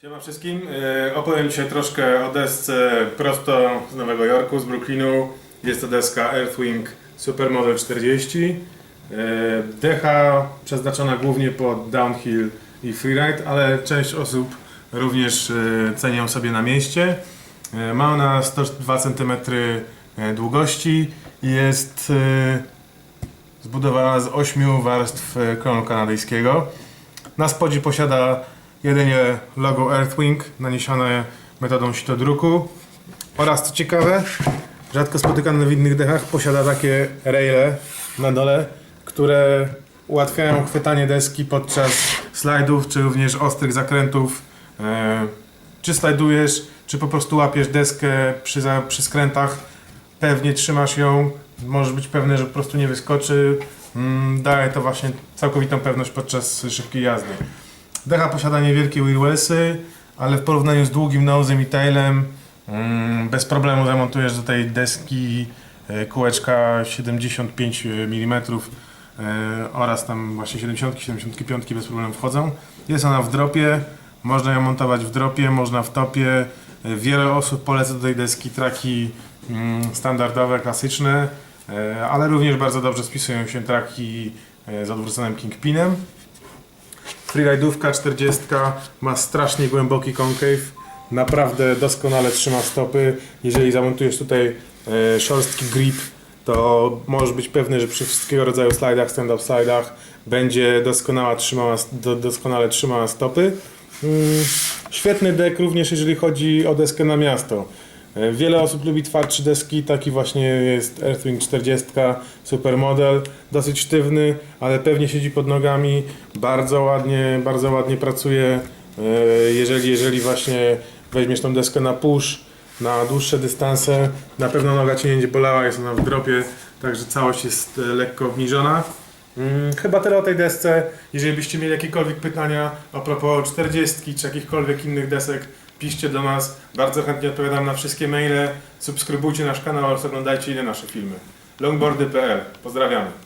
Siema wszystkim. E, Opowiem dzisiaj troszkę o desce prosto z Nowego Jorku, z Brooklynu. Jest to deska Earthwing Supermodel 40. E, Decha przeznaczona głównie pod downhill i freeride, ale część osób również e, ceni ją sobie na mieście. Ma ona 102 cm długości i jest zbudowana z 8 warstw klonu kanadyjskiego. Na spodzie posiada jedynie logo Earthwing naniesione metodą sitodruku oraz co ciekawe, rzadko spotykane w innych dechach posiada takie raile na dole, które ułatwiają chwytanie deski podczas slajdów czy również ostrych zakrętów. E, Czy slajdujesz, czy po prostu łapiesz deskę przy, przy skrętach, pewnie trzymasz ją, możesz być pewny, że po prostu nie wyskoczy. Mm, Daje to właśnie całkowitą pewność podczas szybkiej jazdy. Decha posiada niewielkie wheelwellsy, ale w porównaniu z długim nosem i tailem mm, bez problemu zamontujesz do tej deski e, kółeczka 75 mm e, oraz tam właśnie 70, 75 bez problemu wchodzą. Jest ona w dropie, można ją montować w dropie, można w topie. E, Wiele osób poleca do tej deski traki mm, standardowe, klasyczne, e, ale również bardzo dobrze spisują się traki e, z odwróconym kingpinem. Freeride'ówka 40 ma strasznie głęboki concave. Naprawdę doskonale trzyma stopy. Jeżeli zamontujesz tutaj e, szorstki grip, to możesz być pewny, że przy wszystkiego rodzaju slajdach, stand-up slajdach będzie doskonała trzymała, do, doskonale trzymała stopy. Mm, świetny deck również jeżeli chodzi o deskę na miasto. E, Wiele osób lubi twardsze deski, taki właśnie jest Earthwing 40 Supermodel, dosyć sztywny, ale pewnie siedzi pod nogami, bardzo ładnie, bardzo ładnie pracuje. E, Jeżeli, jeżeli właśnie weźmiesz tą deskę na push, na dłuższe dystanse, na pewno noga Cię nie będzie bolała, jest ona w dropie, także całość jest e, lekko obniżona. Mm, Chyba tyle o tej desce. Jeżeli byście mieli jakiekolwiek pytania a propos 40 czy jakichkolwiek innych desek, piszcie do nas. Bardzo chętnie odpowiadam na wszystkie maile. Subskrybujcie nasz kanał oraz oglądajcie inne nasze filmy. longboardy.pl. Pozdrawiamy.